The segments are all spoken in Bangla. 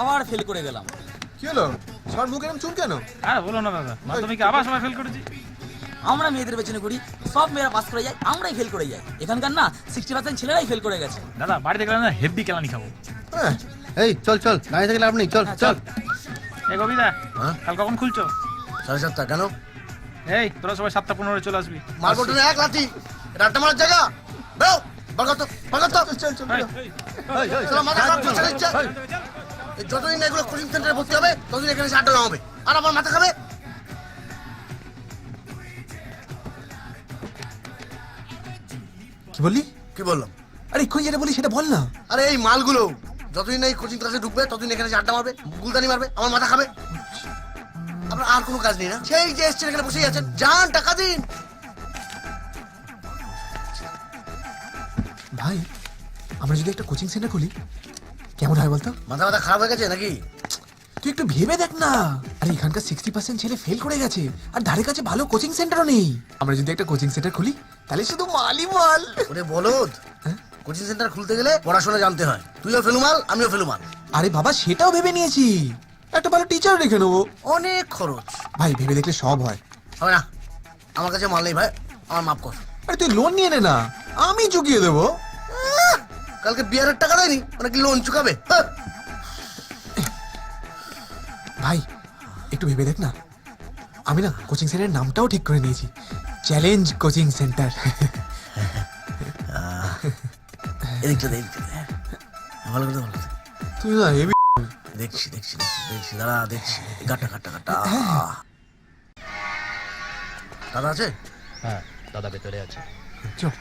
আবার ফেল করে গেলাম। কি হলো? সবার মুখ এরকম চুল কেন? আর বলো না দাদা। মাধ্যমিকে আবার সময় ফেল করেছি? আমরা মেয়েদের পেছনে করি সব মেয়েরা পাস করে যায় আমরাই ফেল করে যাই। এখানকার না সিক্সটি পার্সেন্ট ছেলেরাই ফেল করে গেছে। দাদা বাড়িতে গেলে না হেভি কেলানি খাব। হ্যাঁ এই চল চল দাঁড়িয়ে থাকলে আপনি চল হ্যাঁ, চল। এ কবিতা হ্যাঁ? কাল কখন খুলছো? সাড়ে সাতটা কেন? এই তোরা সবাই সাতটা পনেরো চলে আসবি। মারবো ট্রেনে এক লাঠি এটা আড্ডা মারার জায়গা। বেরো বাগা তো বাগা তো চল চল এই, এই, চলো মাথা খারাপ করছে না ইচ্ছা। যতদিন না এগুলো কোচিং সেন্টারে ভর্তি হবে ততদিন এখানে আড্ডা হবে। আর আমার মাথা খাবে? কি বললি? কি বললাম? আরে এক্ষুনি যেটা বলি সেটা বল না। আরে এই মালগুলো যতদিন না এই কোচিং ক্লাসে ঢুকবে ততদিন এখানে আড্ডা মারবে গুলদানি মারবে আমার মাথা খাবে। আপনার আর কোনো কাজ নেই না? সেই যে এসছেন এখানে বসেই আছেন যান টাকা দিন। ভাই আমরা যদি একটা কোচিং সেন্টার খুলি কেমন হয় বলতো? মাথা মাথা খারাপ হয়ে গেছে নাকি? তুই একটু ভেবে দেখ না। আরে এখানকার সিক্সটি পার্সেন্ট ছেলে ফেল করে গেছে। আর ধারে কাছে ভালো কোচিং সেন্টারও নেই। আমরা যদি একটা কোচিং সেন্টার খুলি তাহলে শুধু মালই মাল ওরে বলদ কোচিং সেন্টার খুলতে গেলে পড়াশোনা জানতে হয়। তুইও ফেলুমাল আমিও ফেলুমাল। আরে বাবা সেটাও ভেবে নিয়েছি। একটা ভালো টিচার রেখে নেব। অনেক খরচ। ভাই ভেবে দেখলে সব হয়। হবে না। আমার কাছে মাল নেই ভাই আমার মাফ কর। আরে তুই লোন নিয়ে নে না। আমি চুকিয়ে দেবো। কালকে বিয়ারের টাকা দেয়নি? মানে কি লোন চুকাবে? হ্যাঁ। ভাই একটু ভেবে দেখ না। আমি না কোচিং সেন্টারের নামটাও ঠিক করে নিয়েছি। চ্যালেঞ্জ কোচিং সেন্টার এদিকটা এদিকটা হ্যাঁ, ভালো করে ভালো তুই না হেবি দেখছি দেখছি দেখছি দেখছি দাঁড়া দেখছি। গাটা গাটা গাটা দাদা আছে? হ্যাঁ দাদা ভেতরে আছে। চল।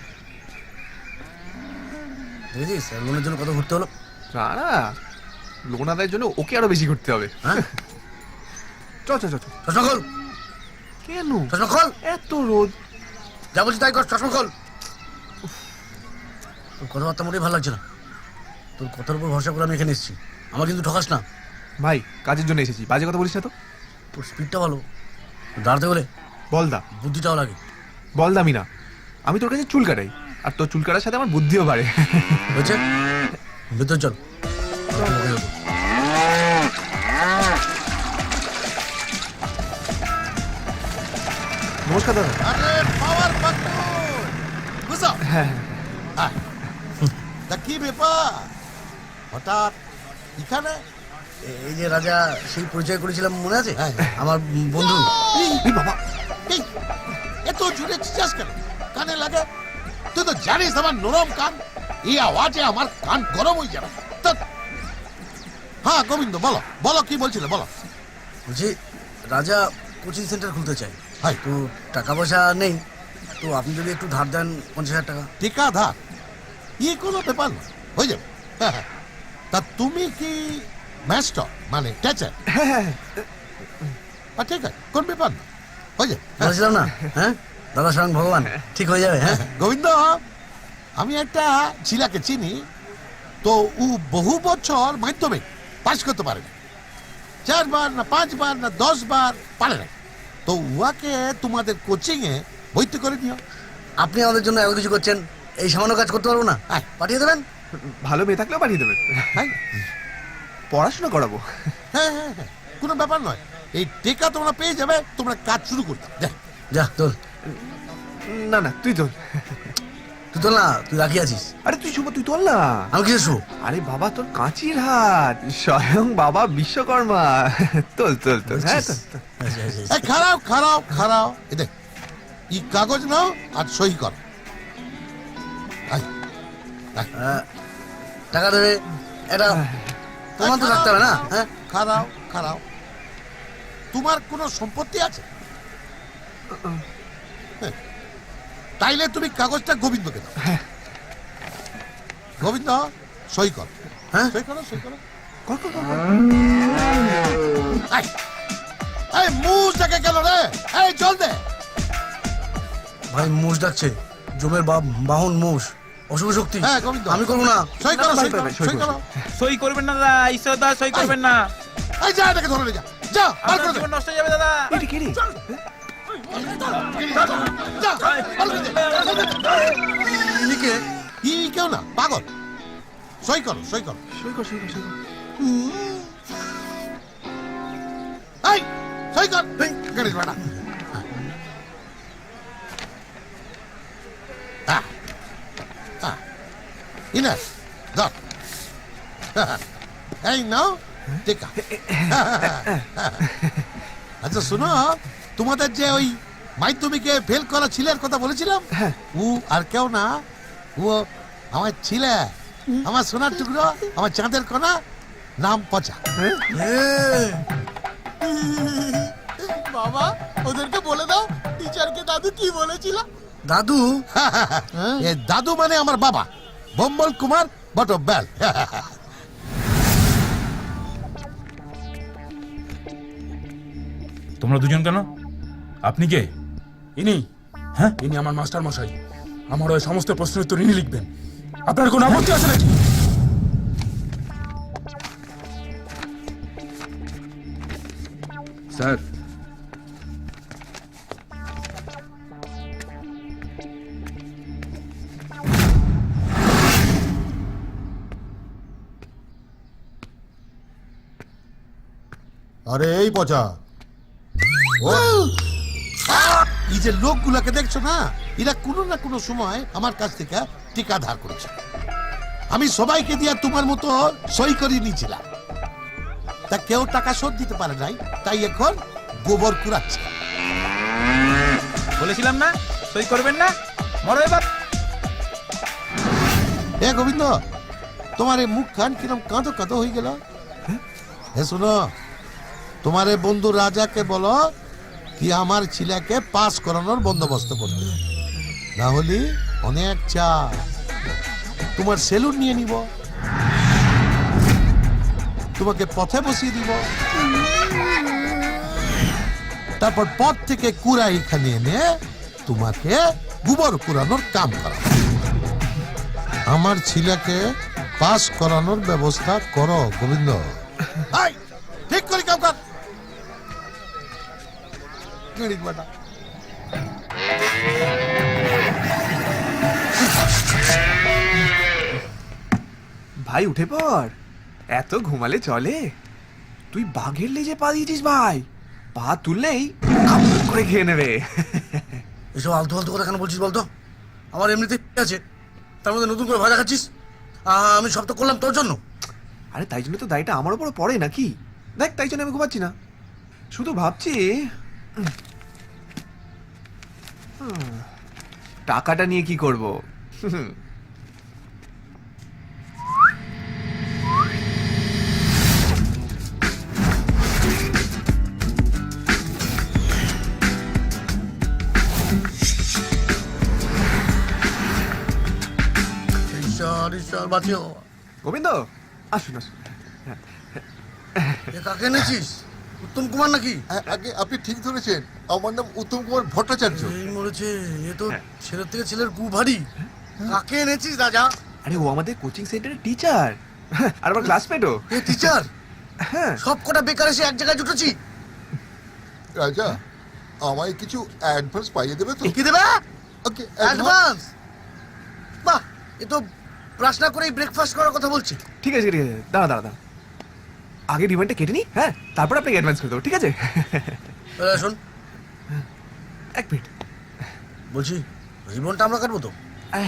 দেখেছিস লোনের জন্য কত ঘুরতে হলো? না না লোন আদায়ের জন্য ওকে আরও বেশি করতে হবে। হ্যাঁ? চল চল চল। চশমা খোল। কেন? চশমা খোল। এত রোদ। যা বলছি তাই কর চশমা খোল। তোর কথাবার্তা মোটেই ভালো লাগছে না। তোর কথার উপর ভরসা করে আমি এখানে এসেছি। আমার কিন্তু ঠকাস না। ভাই কাজের জন্য এসেছি। বাজে কথা বলিস না তো? তোর স্পিডটা ভালো। দাঁড়াতে গেলে বলদা। বুদ্ধিটাও লাগে। বল দামি না আমি তোর কাছে চুল কাটাই। আর তোর চুল কাটার সাথে আমার বুদ্ধিও বাড়ে। ভেতর চল। নমস্কার দাদা। হ্যাঁ হ্যাঁ। তা কি ব্যাপার? হঠাৎ এখানে? এই যে রাজা সেই পরিচয় করেছিলাম মনে আছে? হ্যাঁ। আমার বন্ধু। বাবা এত চিচাস কেন? কানে লাগে? জানিস আমার নরম কান? এই আওয়াজে আমার কান গরম হয়ে যাবে। হ্যাঁ গোবিন্দ বলো। বলো কি বলছিলে বলো। বলছি রাজা কোচিং সেন্টার খুলতে চাই হাই। তো টাকা পয়সা নেই তো আপনি যদি একটু ধার দেন পঞ্চাশ হাজার টাকা। টিকা ধার? ই কোনো ব্যাপার না হয়ে যাবে। হ্যাঁ, হ্যাঁ। তা তুমি কি মাস্টার মানে টিচার হ্যাঁ ঠিক আছে কোন ব্যাপার না হয়ে যাবে। হ্যাঁ। না? হ্যাঁ? দাদা স্বয়ং ভগবান ঠিক হয়ে যাবে হ্যাঁ? গোবিন্দ! আমি একটা ছিলাকে চিনি তো ও বহু বছর মাধ্যমিক পাস করতে পারে না চারবার না পাঁচবার না দশ বার পারে না তো উহাকে তোমাদের কোচিংয়ে এ ভর্তি করে দিও। আপনি আমাদের জন্য এত কিছু করছেন এই সামান্য কাজ করতে পারব না? হ্যাঁ। পাঠিয়ে দেবেন? ভালো মেয়ে থাকলেও পাঠিয়ে দেবেন হ্যাঁ। পড়াশোনা করাবো। হ্যাঁ হ্যাঁ হ্যাঁ কোনো ব্যাপার নয়। এই টেকা তোমরা পেয়ে যাবে তোমরা কাজ শুরু করতে যাও। যা তোর না না তুই তোল। তুই তো না তুই রাখি আছিস? আরে তুই শুভ তুই তোল না। আমি কিছু শু আরে বাবা তোর কাঁচির হাত। স্বয়ং বাবা বিশ্বকর্মা। তোল তোল তোল। হ্যাঁ তোল, তোল। এই খারাপ খারাপ খারাপ। এ দেখ ই কাগজ নাও আর সই কর। আয়, আয়। হ্যাঁ, টাকা দেবে এটা তোমার তো রাখতে হবে না হ্যাঁ? খারাপ খারাপ। তোমার কোনো সম্পত্তি আছে? হ্যাঁ। তাইলে তুমি কাগজটা গোবিন্দকে দাও। গোবিন্দ সই কর। হ্যাঁ? সই করো সই করো। এই মুজ দেখে গেল রে। এই চল দে। ভাই মোষ ডাকছে জমের বা- বাহন মোষ। অশুভ শক্তি। হ্যাঁ, গোবিন্দ। আমি করব না। সই করো সই করো সই সই করো। করো। সই করবেন না দাদা। ঈশ্বর দা সই করবেন না। এই যা এটাকে ধরে নিয়ে যা। যা বার করে নষ্ট হয়ে যাবে দাদা। এটি কে রে? ইনিকে কেউ না পাগল। সই করো সই করো। সই কর, সই কর, সই কর। সই কর। এই, গণেশ হ্যাঁ। হ্যাঁ। ইনাস ধর। এই নাও। টেকা। আচ্ছা শোনো তোমাদের যে ওই মাধ্যমিকে ফেল করা ছেলের কথা বলেছিলাম? ও আর কেউ না। ও আমার ছেলে আমার সোনার টুকরো আমার চাঁদের কণা নাম পচা। বাবা ওদেরকে বলে দাও টিচারকে দাদু কি বলেছিল? দাদু? এ দাদু মানে আমার বাবা। বম্বল কুমার বট ব্যাল তোমরা দুজন কেন? আপনি কে? ইনি? হ্যাঁ? ইনি আমার মাস্টার মশাই আমার ওই সমস্ত প্রশ্নের উত্তর ইনি লিখবেন। আপনার কোনো আপত্তি আছে নাকি? স্যার। আরে এই পচা। ও এই যে লোকগুলাকে দেখছ না এরা কোনো না কোনো সময় আমার কাছ থেকে টিকা ধার করেছে। আমি সবাইকে দিয়ে তোমার মতো সই করিয়ে নিয়েছিলাম। তা কেউ টাকা শোধ দিতে পারে নাই তাই এখন গোবর কুড়াচ্ছে। বলেছিলাম না সই করবেন না মরো এবার। এ গোবিন্দ তোমার এই মুখ খান কিরম কাঁদো কাঁদো হয়ে গেল? হে শুনো তোমার বন্ধু রাজাকে বলো কি আমার ছেলেকে পাস করানোর বন্দোবস্ত করতে না হলে অনেক চাপ তোমার সেলুন নিয়ে নিব। তোমাকে পথে বসিয়ে দিব। তারপর পথ থেকে কুড়া এখানে এনে তোমাকে গোবর কুড়ানোর কাম করাবো আমার ছেলেকে পাস করানোর ব্যবস্থা করো, গোবিন্দ। ঠিক করে কাম গিরিক বেটা। ভাই উঠে পড়। এত ঘুমালে চলে। তুই বাঘের লেজে পা দিয়েছিস ভাই। পা তুললেই করে খেয়ে নেবে। এসব আলতু ফালতু কথা কেন বলছিস বলতো? আমার এমনিতে আছে? তার মধ্যে নতুন করে ভয় খাচ্ছিস? আমি সব তো করলাম তোর জন্য। আরে তাই জন্য তো দায়টা আমার উপর পড়ে নাকি? দেখ তাই জন্য আমি ঘুমাচ্ছি না। শুধু ভাবছি টাকাটা নিয়ে কি করব? গোবিন্দ আসুন আসুন। এ কাকে এনেছিস? উত্তম কুমার নাকি? আগে আপনি ঠিক ধরেছেন। আমার নাম উত্তম কুমার ভট্টাচার্য। এই মরেছে এ তো ছেলের থেকে ছেলের গু ভারী। কাকে এনেছিস রাজা? আরে ও আমাদের কোচিং সেন্টারের টিচার আর আমার ক্লাসমেটও এ টিচার হ্যাঁ। সব কটা বেকার এসে এক জায়গায় জুটেছি। রাজা আমায় কিছু অ্যাডভান্স পাইয়ে দেবে তো? কি দেবে? ওকে অ্যাডভান্স বাহ এ তো ব্রাশ না করেই ব্রেকফাস্ট করার কথা বলছে। ঠিক আছে ঠিক আছে। দাঁড়া দাঁড়া দাঁড়া। আগে রিমান্ডটা কেটে নি হ্যাঁ তারপর আপনাকে অ্যাডভান্স করে দেবো ঠিক আছে শোন এক মিনিট বলছি রিবনটা আমরা কাটবো তো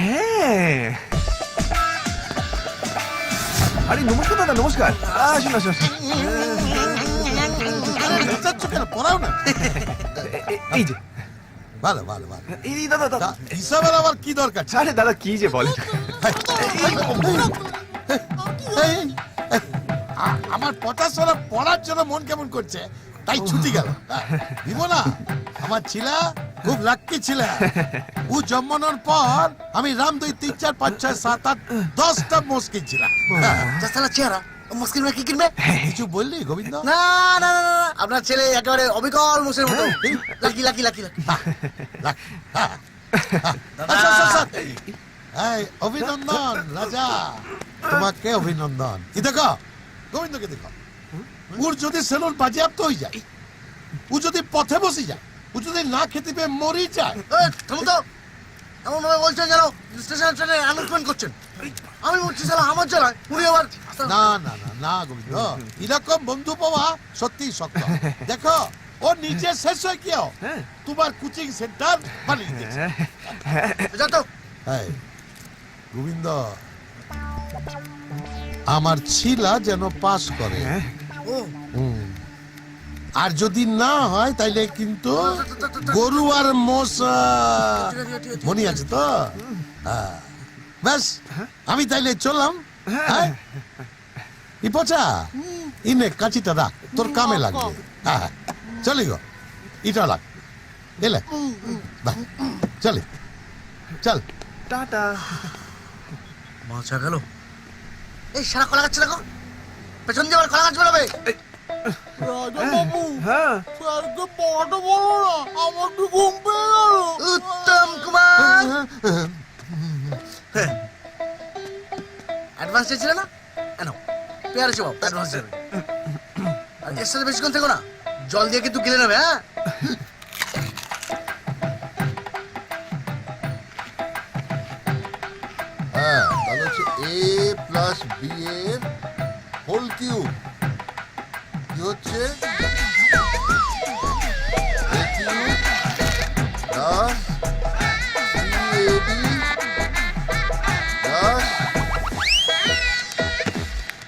হ্যাঁ আরে নমস্কার দাদা নমস্কার আসুন আসুন পড়াও না এই যে ভালো ভালো ভালো এই দাদা দাদা হিসাবের আবার কি দরকার আরে দাদা কি যে বলেন আমার পটাশ ওরা পড়ার জন্য মন কেমন করছে? তাই ছুটি গেল। হ্যাঁ, দিব না আমার ছিলা খুব লাক্কি ছিল। ও জন্মানোর পর আমি রাম দুই তিন চার পাঁচ ছয় সাত আট দশটা মুশকিল ছিলাম চেহারা মুশকিল কি কিনবে? কিছু বললি গোবিন্দ? না না না আপনার ছেলে একেবারে অবিকল মুসের মতো। Lucky lucky lucky lucky. হ্যাঁ, হ্যাঁ। আচ্ছা, আচ্ছা, আচ্ছা। অভিনন্দন রাজা। তোমাকে অভিনন্দন। কি দেখো? গোবিন্দকে দেখো। ওর যদি সেলুন বাজেয়াপ্ত হয়ে যায় ও যদি পথে বসে যায় ও যদি না খেতে পেয়ে মরি যায়। থামো তো। এমন ভাবে বলছেন যেন স্টেশন ট্রেনে অ্যানাউন্সমেন্ট করছেন? আমি বলছি সালা আমার জেলায় উনি আবার না না না না গোবিন্দ। এরকম বন্ধু পাওয়া সত্যি শক্ত। দেখো ও নিজে শেষ হয়ে গিয়েও হ্যাঁ। তোমার কোচিং সেন্টার বানিয়ে দিয়েছে। হ্যাঁ। যা তো এই, গোবিন্দ। আমার ছিলা যেন পাস করে। হ্যাঁ। ও হুম। আর যদি না হয় তাইলে কিন্তু গরু আর মোষা। মনি আছে তো? হ্যাঁ। ব্যাস আমি তাইলে চললাম। হ্যাঁ। পচা? ইনে কাঁচিটা রাখ তোর কামে লাগবে। হ্যাঁ চলি গো। ইটা লাগ এলে। চলি। চল। টাটা। মাছা গেল। এই সারা কলা গাছ দেখো। পেছন দিয়ে আবার কলা গাছ বেরোবে। হ্যাঁ। স্যারকে পড়াটা বলো না আমার তো ঘুম পেয়ে গেল। উত্তম কুমার। অ্যাডভান্স চেয়েছিলে না? কেন পেয়ার অ্যাডভান্স দেবে। আর এর সাথে বেশিক্ষণ থেকো না জল দিয়ে কিন্তু গিলে নেবে হ্যাঁ? হ্যাঁ। হচ্ছে এ প্লাস বি এর হোল কিউব কি হচ্ছে? A cube plus B A B plus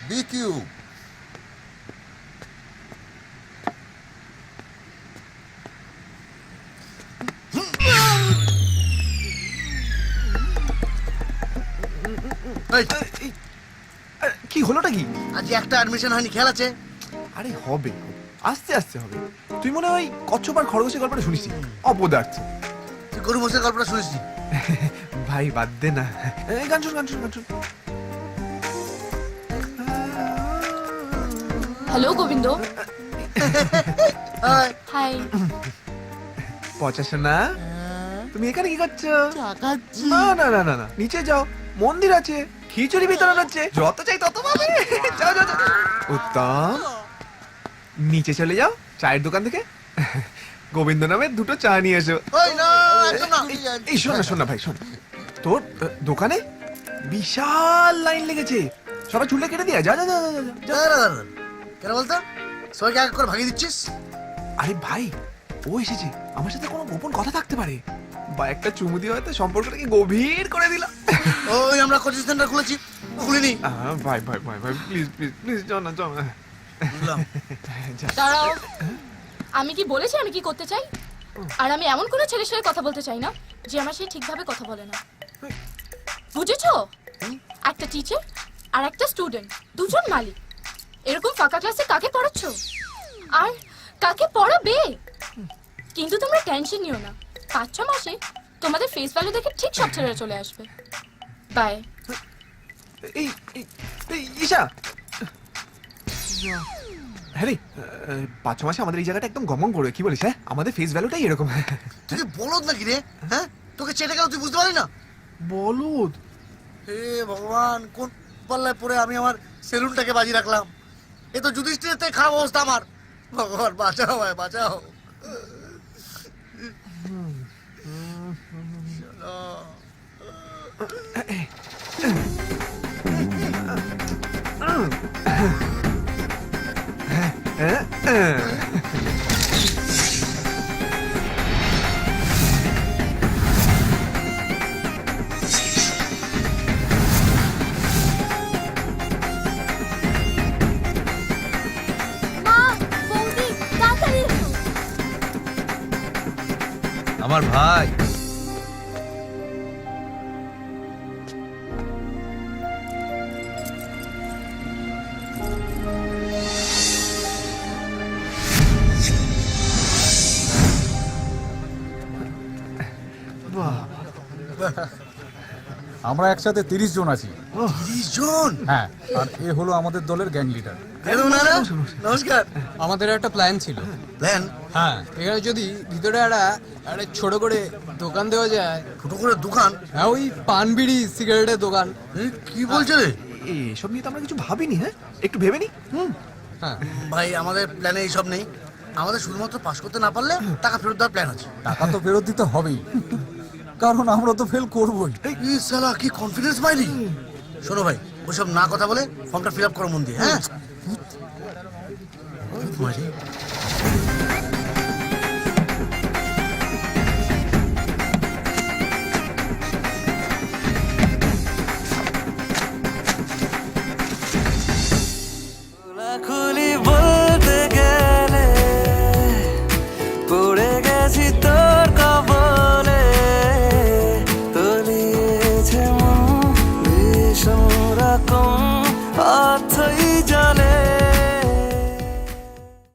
B cube কি হলোটা কি? আজ একটা অ্যাডমিশন হয়নি খেয়াল আছে? আরে হবে আস্তে আস্তে হবে। তুই মনে হয় কচ্ছপ আর খরগোশের গল্পটা শুনিস অপদার্থ। তুই গরু মোষের গল্পটা শুনিস ভাই বাদ দে না। গান শুন গান শুন গান শুন। হ্যালো গোবিন্দ। হাই, পচাশো না তুমি এখানে কি করছ? না না না না না নিচে যাও। মন্দির আছে। খিচুড়ি বিতরণ হচ্ছে। যত চাই তত পাবে। যাও যাও যাও। উত্তম। নিচে চলে যাও চায়ের দোকান থেকে। গোবিন্দ নামে দুটো চা নিয়ে এসো। এই শোন না শোন না ভাই শোন। তোর দোকানে বিশাল লাইন লেগেছে। সবাই চুলে কেটে দিয়া যা যা যা যা। কেন বলতো? সবাইকে এক করে ভাগিয়ে দিচ্ছিস? আরে ভাই ও এসেছে। আমার সাথে কোনো গোপন কথা থাকতে পারে। বা একটা চুমু দিয়ে হয়তো সম্পর্কটাকে গভীর করে দিলাম। ওই আমরা কোচিং সেন্টার খুলেছি? খুলিনি। ভাই ভাই ভাই ভাই প্লিজ প্লিজ প্লিজ চল না চল না দাঁড়াও। আমি কি বলেছি আমি কি করতে চাই? আর আমি এমন কোনো ছেলের সাথে কথা বলতে চাই না যে আমার সে ঠিকভাবে কথা বলে না। বুঝেছ? একটা টিচার আর একটা স্টুডেন্ট দুজন মালিক। এরকম ফাঁকা ক্লাসে কাকে পড়াচ্ছ? আর কাকে পড়াবে? কিন্তু তোমরা টেনশন নিও না। পাঁচ ছ মাসে তোমাদের ফেস ভ্যালু দেখে ঠিক সব ছেলেরা চলে আসবে। বাই এই ঈশা হ্যাঁ রে পাঁচ ছ মাসে আমাদের এই জায়গাটা একদম গমন করবে কি বলিস হ্যাঁ? আমাদের ফেস ভ্যালুটাই এরকম। তুই কি বলদ নাকি রে হ্যাঁ? তোকে চেটে গেল তুই বুঝতে পারি না? বলুদ? হে ভগবান কোন পাল্লায় পরে আমি আমার সেলুনটাকে বাজি রাখলাম? এ তো যুধিষ্ঠিরের থেকে খারাপ অবস্থা আমার। ভগবান বাঁচাও ভাই বাঁচাও। আমার ভাই। আমরা একসাথে তিরিশ জন আছি। তিরিশ জন? হ্যাঁ আর এ হলো আমাদের দলের গ্যাং লিডার। না? নমস্কার। আমাদের একটা প্ল্যান ছিল। প্ল্যান হ্যাঁ এখানে যদি ভিতরে একটা একটা ছোট করে দোকান দেওয়া যায়। ছোট করে দোকান? হ্যাঁ ওই পান বিড়ি সিগারেটের দোকান। কি বলছে রে? এসব নিয়ে তো আমরা কিছু ভাবিনি হ্যাঁ? একটু ভেবে নি? হুম। হ্যাঁ। ভাই আমাদের প্ল্যানে এইসব নেই। আমাদের শুধুমাত্র পাস করতে না পারলে টাকা ফেরত দেওয়ার প্ল্যান আছে। টাকা তো ফেরত দিতে হবেই। কারণ আমরা তো ফেল করবই। এই সালা কি কনফিডেন্স পাইলি? শোনো ভাই ওসব না কথা বলে ফর্মটা ফিল আপ করো মন দিয়ে হ্যাঁ?